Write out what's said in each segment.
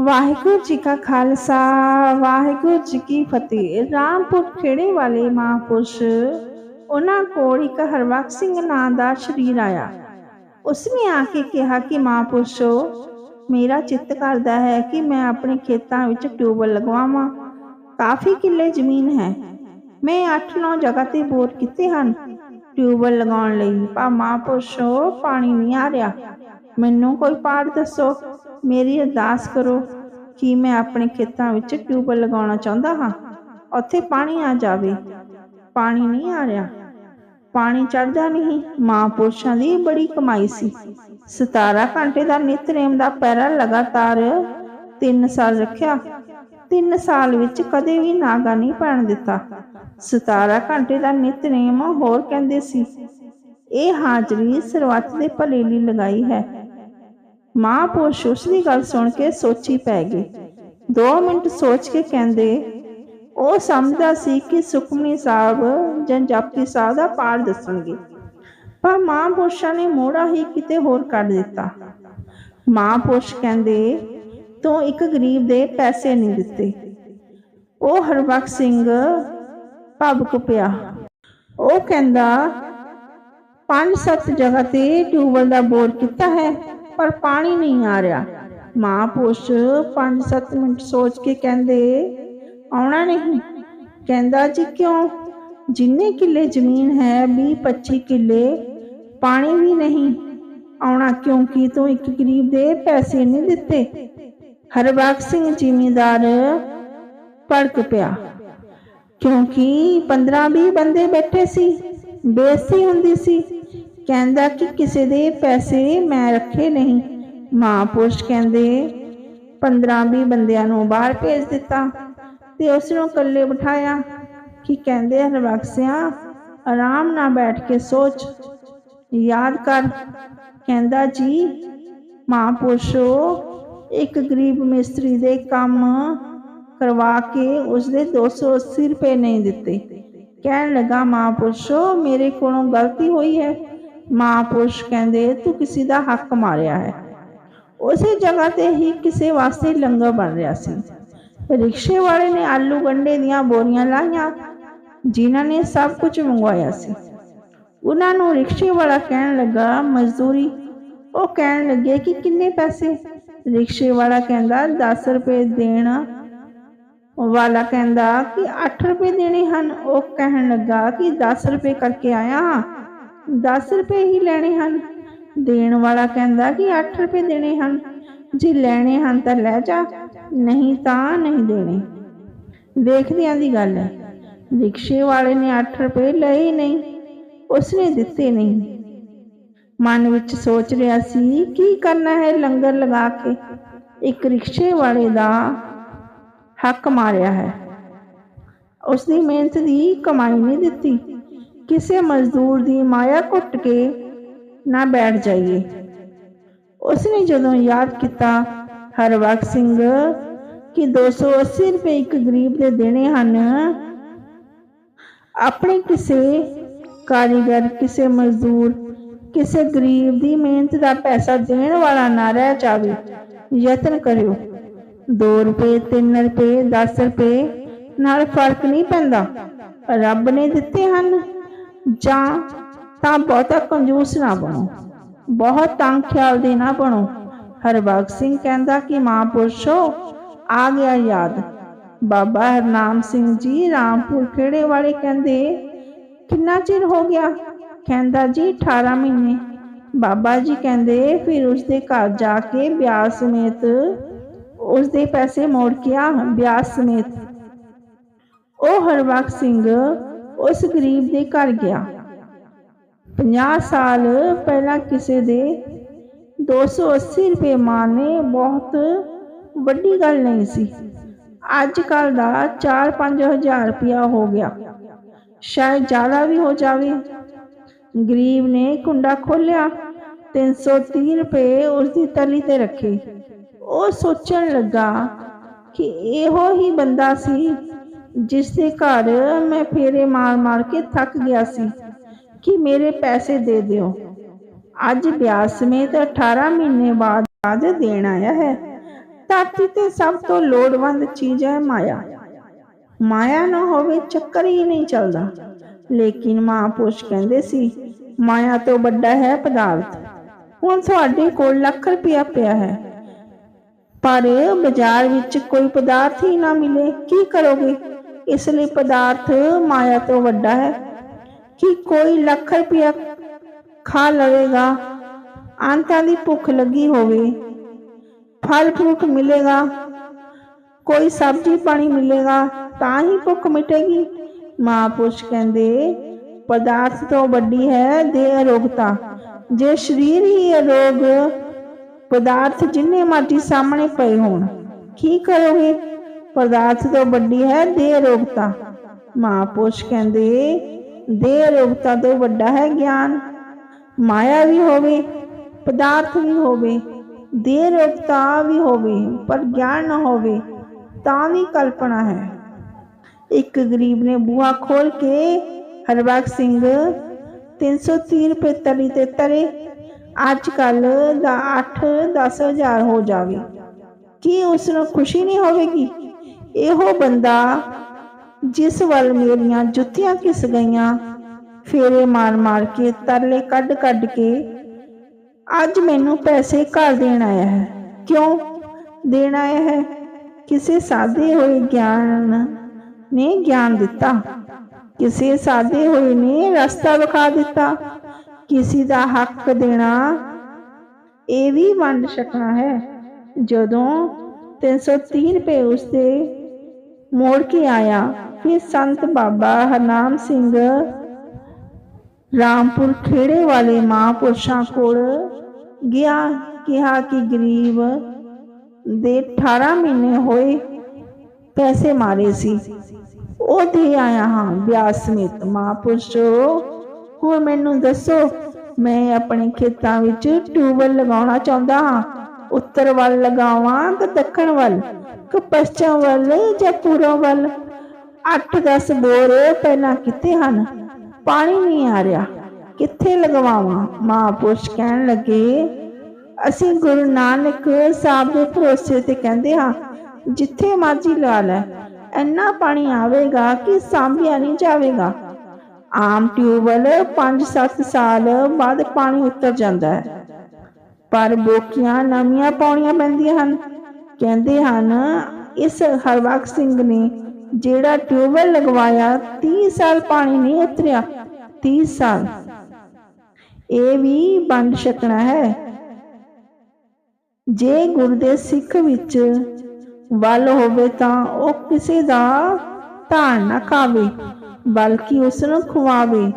ਵਾਹਿਗੁਰੂ ਜੀ ਕਾ ਖਾਲਸਾ, ਵਾਹਿਗੁਰੂ ਜੀ ਕੀ ਫਤਿਹ। ਰਾਮਪੁਰ ਖੇੜੇ ਵਾਲੇ ਮਹਾਂਪੁਰਸ਼, ਉਹਨਾਂ ਕੋਲ ਇੱਕ ਹਰਵਕ ਸਿੰਘ ਨਾਂ ਦਾ ਸ਼ਰੀਰ ਆਇਆ। ਉਸਨੇ ਆ ਕੇ ਕਿਹਾ ਕਿ, ਮਹਾਂਪੁਰਸ਼ੋ, ਮੇਰਾ ਚਿੱਤ ਕਰਦਾ ਹੈ ਕਿ ਮੈਂ ਆਪਣੇ ਖੇਤਾਂ ਵਿੱਚ ਟਿਊਬਵੈੱਲ ਲਗਵਾਵਾਂ। ਕਾਫੀ ਕਿੱਲੇ ਜ਼ਮੀਨ ਹੈ। ਮੈਂ 8-9 ਜਗ੍ਹਾ ਤੇ ਬੋਰ ਕੀਤੇ ਹਨ ਟਿਊਬਵੈੱਲ ਲਗਾਉਣ ਲਈ। ਪਰ ਮਹਾਂਪੁਰਸ਼ੋ, ਪਾਣੀ ਨਹੀਂ ਆ ਰਿਹਾ। ਮੈਨੂੰ ਕੋਈ ਪਾੜ ਦੱਸੋ। ਮੇਰੀ ਅਰਦਾਸ ਕਰੋ ਕਿ ਮੈਂ ਆਪਣੇ ਖੇਤਾਂ ਵਿੱਚ ਟਿਊਬਵੈੱਲ ਲਗਾਉਣਾ ਚਾਹੁੰਦਾ ਹਾਂ। ਉੱਥੇ ਪਾਣੀ ਆ ਜਾਵੇ। ਪਾਣੀ ਨਹੀਂ ਆ ਰਿਹਾ। ਪਾਣੀ ਚੜਦਾ ਨਹੀਂ। ਮਹਾਂਪੁਰਸ਼ਾਂ ਦੀ ਬੜੀ ਕਮਾਈ ਸੀ। 17 ਘੰਟੇ ਦਾ ਨਿਤਨੇਮ ਦਾ ਪੈਰਾ ਲਗਾਤਾਰ 3 ਸਾਲ ਰੱਖਿਆ। 3 ਸਾਲ ਵਿੱਚ ਕਦੇ ਵੀ ਨਾਗਾ ਨਹੀਂ ਪੈਣ ਦਿੱਤਾ। 17 ਘੰਟੇ ਦਾ ਨਿਤਨੇਮ ਹੋਰ ਕਹਿੰਦੇ ਸੀ, ਇਹ ਹਾਜ਼ਰੀ ਸਰਵੱਤ ਦੇ ਭਲੇ ਲਈ ਲਗਾਈ ਹੈ। ਮਾਂ ਪੁਰਸ਼ ਉਸ ਦੀ ਗੱਲ ਸੁਣ ਕੇ ਸੋਚੀ ਪੈ ਗਏ 2 ਮਿੰਟ ਸੋਚ ਕੇ ਕਹਿੰਦੇ, ਉਹ ਸਮਝਦਾ ਸੀ ਕਿ ਸੁਖਮਨੀ ਸਾਹਿਬ ਜਾਂ ਸਾਹਿਬ ਦਾ ਪਾਠ ਦੱਸਣਗੇ, ਪਰ ਮਹਾਂਪੁਰਸ਼ਾਂ ਨੇ ਮੋੜਾ ਹੀ ਕਿਤੇ ਹੋਰ ਕੱਢ ਦਿੱਤਾ। ਮਹਾਂਪੁਰਸ਼ ਕਹਿੰਦੇ, ਤੂੰ ਇੱਕ ਗਰੀਬ ਦੇ ਪੈਸੇ ਨਹੀਂ ਦਿੱਤੇ। ਉਹ ਹਰਬਖਸ਼ ਸਿੰਘ ਭਬਕ ਪਿਆ ਉਹ ਕਹਿੰਦਾ ਪੰਜ ਸੱਤ ਜਗ੍ਹਾ ਤੇ ਟਿਊਬਵੈੱਲ ਦਾ ਬੋਰ ਕੀਤਾ ਹੈ। ਪਰ ਪਾਣੀ ਨਹੀਂ ਆ ਰਿਹਾ। ਮਹਾਂਪੁਰਸ਼ 5-7 ਮਿੰਟ ਸੋਚ ਕੇ ਕਹਿੰਦੇ, ਆਉਣਾ ਨਹੀਂ। ਕਹਿੰਦਾ, ਜੀ ਕਿਉਂ? ਜਿੰਨੇ ਕਿੱਲੇ ਜ਼ਮੀਨ ਹੈ 20-25 ਕਿੱਲੇ, ਪਾਣੀ ਵੀ ਨਹੀਂ। ਆਉਣਾ ਕਿਉਂਕਿ ਤੂੰ ਇੱਕ ਗਰੀਬ ਦੇ ਪੈਸੇ ਨਹੀਂ ਦਿੱਤੇ? ਹਰਬਖਸ਼ ਸਿੰਘ ਜਿਮੀਦਾਰ ਭੜਕ ਪਿਆ। ਕਿਉਂਕਿ 15-20 ਬੰਦੇ ਬੈਠੇ ਸੀ ਬੇਸੀ ਹੁੰਦੀ ਸੀ। ਕਹਿੰਦਾ ਕਿ ਕਿਸੇ ਦੇ ਪੈਸੇ ਮੈਂ ਰੱਖੇ ਨਹੀਂ। ਮਹਾਂਪੁਰਸ਼ ਕਹਿੰਦੇ 15-20 ਬੰਦਿਆਂ ਨੂੰ ਬਾਹਰ ਭੇਜ ਦਿੱਤਾ ਤੇ ਉਸ ਨੂੰ ਇਕੱਲੇ ਬਿਠਾਇਆ ਕਿ ਕਹਿੰਦੇ ਹਰਬਖਸ਼ਿਆ ਆਰਾਮ ਨਾਲ ਬੈਠ ਕੇ ਸੋਚ, ਯਾਦ ਕਰ। ਕਹਿੰਦਾ, ਜੀ ਮਹਾਂਪੁਰਸ਼ੋ ਇੱਕ ਗਰੀਬ ਮਿਸਤਰੀ ਦੇ ਕੰਮ ਕਰਵਾ ਕੇ ਉਸਦੇ 280 ਰੁਪਏ ਨਹੀਂ ਦਿੱਤੇ। ਕਹਿਣ ਲੱਗਾ ਮਹਾਂਪੁਰਸ਼ੋ ਮੇਰੇ ਕੋਲੋਂ ਗਲਤੀ ਹੋਈ ਹੈ। ਮਹਾਂਪੁਰਸ਼ ਕਹਿੰਦੇ, ਤੂੰ ਕਿਸੇ ਦਾ ਹੱਕ ਮਾਰਿਆ ਹੈ। ਉਸੇ ਜਗ੍ਹਾ ਤੇ ਹੀ ਕਿਸੇ ਵਾਸਤੇ ਲੰਗਰ ਬਣ ਰਿਹਾ ਸੀ। ਰਿਕਸ਼ੇ ਵਾਲੇ ਨੇ ਆਲੂ ਗੰਡੇ ਦੀਆਂ ਬੋਰੀਆਂ ਲਾਈਆਂ, ਜਿਨ੍ਹਾਂ ਨੇ ਸਭ ਕੁਝ ਮੰਗਵਾਇਆ ਸੀ। ਉਹਨਾਂ ਨੂੰ ਰਿਕਸ਼ੇ ਵਾਲਾ ਕਹਿਣ ਲੱਗਾ, ਮਜ਼ਦੂਰੀ। ਉਹ ਕਹਿਣ ਲੱਗੇ ਕਿ ਕਿੰਨੇ ਪੈਸੇ? ਰਿਕਸ਼ੇ ਵਾਲਾ ਕਹਿੰਦਾ 10 ਰੁਪਏ ਦੇਣ। ਵਾਲਾ ਕਹਿੰਦਾ ਕਿ 8 ਰੁਪਏ ਦੇਣੇ ਹਨ। ਉਹ ਕਹਿਣ ਲੱਗਾ ਕਿ 10 ਰੁਪਏ ਕਰਕੇ ਆਇਆ ਹਾਂ। 10 ਰੁਪਏ ਹੀ ਲੈਣੇ ਹਨ। ਦੇਣ ਵਾਲਾ ਕਹਿੰਦਾ ਕਿ 8 ਰੁਪਏ ਦੇਣੇ ਹਨ। ਜੇ ਲੈਣੇ ਹਨ ਤਾਂ ਲੈ ਜਾ, ਨਹੀਂ ਤਾਂ ਨਹੀਂ ਦੇਣੇ। ਵੇਖਦਿਆਂ ਦੀ ਗੱਲ ਹੈ, ਰਿਕਸ਼ੇ ਵਾਲੇ ਨੇ 8 ਰੁਪਏ ਲਏ ਨਹੀਂ, ਉਸਨੇ ਦਿੱਤੇ ਨਹੀਂ। ਮਨ ਵਿੱਚ ਸੋਚ ਰਿਹਾ ਸੀ, ਕੀ ਕਰਨਾ ਹੈ ਲੰਗਰ ਲਗਾ ਕੇ। ਇੱਕ ਰਿਕਸ਼ੇ ਵਾਲੇ ਦਾ ਹੱਕ ਮਾਰਿਆ ਹੈ। ਉਸਦੀ ਮਿਹਨਤ ਦੀ ਕਮਾਈ ਨਹੀਂ ਦਿੱਤੀ। ਕਿਸੇ ਮਜ਼ਦੂਰ ਦੀ ਮਾਇਆ ਘੁੱਟ ਕੇ ਨਾ ਬੈਠ ਜਾਈਏ। ਉਸਨੇ ਜਦੋਂ ਯਾਦ ਕੀਤਾ ਹਰਵਖ ਸਿੰਘ, ਕਿ 280 ਰੁਪਏ ਇੱਕ ਗਰੀਬ ਦੇ ਦੇਣੇ ਹਨ, ਆਪਣੇ ਕਿਸੇ ਕਾਰੀਗਰ, ਕਿਸੇ ਮਜ਼ਦੂਰ, ਕਿਸੇ ਗਰੀਬ ਦੀ ਮਿਹਨਤ ਦਾ ਪੈਸਾ ਦੇਣ ਵਾਲਾ ਨਾ ਰਹਿ ਜਾਵੇ, ਯਤਨ ਕਰਿਓ। 2 ਰੁਪਏ 3 ਰੁਪਏ 10 ਰੁਪਏ ਨਾਲ ਫ਼ਰਕ ਨਹੀਂ ਪੈਂਦਾ। ਰੱਬ ਨੇ ਦਿੱਤੇ ਹਨ। ਜਾਂ ਤਾਂ ਬਹੁਤਾ ਕੰਜੂਸ ਨਾ ਬਣੋ। ਬਹੁਤ ਤੰਗ ਖਿਆਲ ਦੇ ਨਾ ਬਣੋ। ਹਰਬਖਸ਼ ਸਿੰਘ ਕਹਿੰਦਾ ਕਿ ਮਹਾਂਪੁਰਸ਼ੋ, ਆ ਗਿਆ ਯਾਦ। ਬਾਬਾ ਹਰਨਾਮ ਸਿੰਘ ਜੀ ਰਾਮਪੁਰ ਖੇੜੇ ਵਾਲੇ ਕਹਿੰਦੇ, ਕਿੰਨਾ ਚਿਰ ਹੋ ਗਿਆ? ਕਹਿੰਦਾ, ਜੀ 18 ਮਹੀਨੇ। ਬਾਬਾ ਜੀ ਕਹਿੰਦੇ, ਫਿਰ ਉਸ ਦੇ ਘਰ ਜਾ ਕੇ ਵਿਆਹ ਸਮੇਤ ਉਸ ਦੇ ਪੈਸੇ ਮੋੜ ਕੇ ਆ ਵਿਆਹ ਸਮੇਤ। ਉਹ ਹਰਬਖਸ਼ ਸਿੰਘ ਉਸ ਗਰੀਬ ਦੇ ਘਰ ਗਿਆ। 50 ਸਾਲ ਪਹਿਲਾਂ ਕਿਸੇ ਦੇ 280 ਰੁਪਏ ਮਾਨੇ ਬਹੁਤ ਵੱਡੀ ਗੱਲ ਨਹੀਂ ਸੀ। ਅੱਜ ਕੱਲ ਦਾ 4-5000 ਰੁਪਇਆ ਹੋ ਗਿਆ। ਸ਼ਾਇਦ ਜ਼ਿਆਦਾ ਵੀ ਹੋ ਜਾਵੇ। ਗਰੀਬ ਨੇ ਕੁੰਡਾ ਖੋਲਿਆ 330 ਰੁਪਏ ਉਸ ਦੀ ਤਲੀ ਤੇ ਰੱਖੇ। ਉਹ ਸੋਚਣ ਲੱਗਾ ਕਿ ਇਹੋ ਹੀ ਬੰਦਾ ਸੀ ਜਿਸ ਦੇ ਘਰ ਮੈਂ ਫੇਰੇ ਮਾਰ-ਮਾਰ ਕੇ ਥੱਕ ਗਿਆ ਸੀ ਕਿ ਮੇਰੇ ਪੈਸੇ ਦੇ ਦਿਓ। ਅੱਜ ਵਿਆਹ ਸਮੇਤ 18 ਮਹੀਨੇ ਬਾਅਦ ਬਾਅਦ ਦੇਣ ਆਇਆ ਹੈ। ਧਰਤੀ ਤੇ ਸਭ ਤੋਂ ਲੋੜਵੰਦ ਚੀਜ਼ ਹੈ ਮਾਇਆ। ਮਾਇਆ ਨਾ ਹੋਵੇ ਚੱਕਰ ਹੀ ਨਹੀਂ ਚੱਲਦਾ। ਲੇਕਿਨ ਮਹਾਂਪੁਰਸ਼ ਕਹਿੰਦੇ ਸੀ, ਮਾਇਆ ਤੋਂ ਵੱਡਾ ਹੈ ਪਦਾਰਥ। ਹੁਣ ਤੁਹਾਡੇ ਕੋਲ ਲੱਖ ਰੁਪਇਆ ਪਿਆ ਹੈ। ਪਰ ਬਾਜ਼ਾਰ ਵਿੱਚ ਕੋਈ ਪਦਾਰਥ ਹੀ ਨਾ ਮਿਲੇ, ਕੀ ਕਰੋਗੇ? ਇਸ ਲਈ ਪਦਾਰਥ ਮਾਇਆ ਤੋਂ ਵੱਡਾ ਹੈ ਕਿ ਕੋਈ ਲੱਖ ਰੁਪਇਆ ਖਾ ਲਵੇਗਾ। ਅੰਤਾਂ ਦੀ ਭੁੱਖ ਲੱਗੀ ਹੋਵੇ, ਫਲ ਫਰੂਟ ਮਿਲੇਗਾ, ਕੋਈ ਸਬਜ਼ੀ ਪਾਣੀ ਮਿਲੇਗਾ, ਤਾਂ ਹੀ ਭੁੱਖ ਮਿਟੇਗੀ। ਮਹਾਂਪੁਰਸ਼ ਕਹਿੰਦੇ, ਪਦਾਰਥ ਤੋਂ ਵੱਡੀ ਹੈ ਦੇਹ ਅਰੋਗਤਾ। ਜੇ ਸਰੀਰ ਹੀ ਅਰੋਗ, ਪਦਾਰਥ ਜਿੰਨੇ ਮਰਜ਼ੀ ਸਾਹਮਣੇ ਪਏ ਹੋਣ, ਕੀ ਕਰੋਗੇ? ਪਦਾਰਥ ਤੋਂ ਵੱਡੀ ਹੈ, ਦੇਹ ਅਰੋਗਤਾ ਮਹਾਂਪੁਰਸ਼ ਕਹਿੰਦੇ, ਦੇਹ ਰੋਗਤਾ ਤੋਂ ਵੱਡਾ ਹੈ ਗਿਆਨ। ਮਾਇਆ ਵੀ ਹੋਵੇ, ਪਦਾਰਥ ਵੀ ਹੋਵੇ, ਦੇਹ ਰੋਗਤਾ ਵੀ ਹੋਵੇ, ਪਰ ਗਿਆਨ ਨਾ ਹੋਵੇ, ਤਾਂ ਵੀ ਕਲਪਨਾ ਹੈ। ਇੱਕ ਗਰੀਬ ਨੇ ਬੂਹਾ ਖੋਲ ਕੇ ਹਰਬਖਸ਼ ਸਿੰਘ 330 ਰੁਪਏ ਤਲੀ ਤੇ ਤਰੇ, ਅੱਜ ਕੱਲ ਦਾ 8 10000 ਹੋ ਜਾਵੇ। ਕੀ ਉਸ ਨੂੰ ਖੁਸ਼ੀ ਨਹੀਂ ਹੋਵੇਗੀ? ਇਹੋ ਬੰਦਾ ਜਿਸ ਵੱਲ ਮੇਰੀਆਂ ਜੁੱਤੀਆਂ ਕਿਸ ਗਈਆਂ, ਫੇਰੇ ਮਾਰ ਮਾਰ ਕੇ ਤਰਲੇ ਕੱਢ ਕੱਢ ਕੇ ਅੱਜ ਮੈਨੂੰ ਪੈਸੇ ਘਰ ਦੇਣ ਆਇਆ ਹੈ। ਕਿਉਂ? ਦੇਣ ਆਇਆ ਹੈ ਕਿਸੇ ਸਾਦੇ ਹੋਏ ਗਿਆਨ ਨੇ ਗਿਆਨ ਦਿੱਤਾ, ਕਿਸੇ ਸਾਦੇ ਹੋਏ ਨੇ ਰਸਤਾ ਵਿਖਾ ਦਿੱਤਾ, ਕਿਸੇ ਦਾ ਹੱਕ ਦੇਣਾ ਇਹ ਵੀ ਵੰਡ ਸਕਣਾ ਹੈ। ਜਦੋਂ 330 ਰੁਪਏ ਉਸਦੇ ਮੋੜ ਕੇ ਆਇਆ। ਫਿਰ ਸੰਤ ਬਾਬਾ ਹਰਨਾਮ ਸਿੰਘ ਰਾਮਪੁਰ ਖੇੜੇ ਵਾਲੇ ਮਹਾਂਪੁਰਸ਼ਾਂ ਕੋਲ ਗਿਆ। ਕਿਹਾ ਕਿ ਗਰੀਬ ਦੇ 18 ਮਹੀਨੇ ਹੋਏ ਪੈਸੇ ਮਾਰੇ ਸੀ। ਉਹ ਦੇ ਆਇਆ ਹਾਂ ਵਿਆਸ ਸਮੇਤ ਮਹਾਂਪੁਰਸ਼ੋ ਹੁਣ ਮੈਨੂੰ ਦੱਸੋ, ਮੈਂ ਆਪਣੇ ਖੇਤਾਂ ਵਿੱਚ ਟਿਊਬਵੈੱਲ ਲਗਾਉਣਾ ਚਾਹੁੰਦਾ ਹਾਂ। ਉੱਤਰ ਵੱਲ ਲਗਾਵਾਂ ਕਿ ਦੱਖਣ ਵੱਲ, ਕਿ ਪੱਛਮ ਵੱਲ ਜਾਂ ਪੂਰਬ ਵੱਲ। 8-10 ਬੋਰ ਪਹਿਲਾਂ ਕਿੱਥੇ ਹਨ? ਪਾਣੀ ਨਹੀਂ ਆ ਰਿਹਾ। ਕਿੱਥੇ ਲਗਵਾਵਾਂ? ਮਹਾਂਪੁਰਸ਼ ਕਹਿਣ ਲੱਗੇ, ਅਸੀਂ ਗੁਰੂ ਨਾਨਕ ਸਾਹਿਬ ਦੇ ਭਰੋਸੇ ਤੇ ਕਹਿੰਦੇ ਹਾਂ, ਜਿੱਥੇ ਮਰਜ਼ੀ ਲਾ ਲੈ, ਇੰਨਾ ਪਾਣੀ ਆਵੇਗਾ ਕਿ ਸਾਂਭਿਆ ਨਹੀਂ ਜਾਵੇਗਾ। ਆਮ ਟਿਊਬਵੈਲ 5-7 ਸਾਲ ਬਾਅਦ ਪਾਣੀ ਉਤਰ ਜਾਂਦਾ ਹੈ। ਪਰ ਬੋਕੀਆਂ ਨਵੀਆਂ ਪਾਉਣੀਆਂ ਪੈਂਦੀਆਂ ਹਨ। ਕਹਿੰਦੇ ਹਨ, ਇਸ ਹਰਬਖਸ਼ ਸਿੰਘ ਨੇ ਜਿਹੜਾ ਟਿਊਬਵੈਲ ਲਗਵਾਇਆ 30 ਸਾਲ ਪਾਣੀ ਨਹੀਂ ਉਤਰਿਆ 30 ਸਾਲ। ਇਹ ਵੀ ਵੰਡ ਛਕਣਾ ਹੈ। ਜੇ ਗੁਰ ਦੇ ਸਿੱਖ ਵਿੱਚ ਵੱਲ ਹੋਵੇ ਤਾਂ ਉਹ ਕਿਸੇ ਦਾ ਧਾਨ ਨਾ ਖਾਵੇ, ਬਲਕਿ ਉਸ ਨੂੰ ਖਵਾਵੇ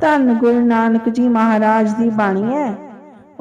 ਧੰਨ ਗੁਰੂ ਨਾਨਕ ਜੀ ਮਹਾਰਾਜ ਦੀ ਬਾਣੀ ਹੈ।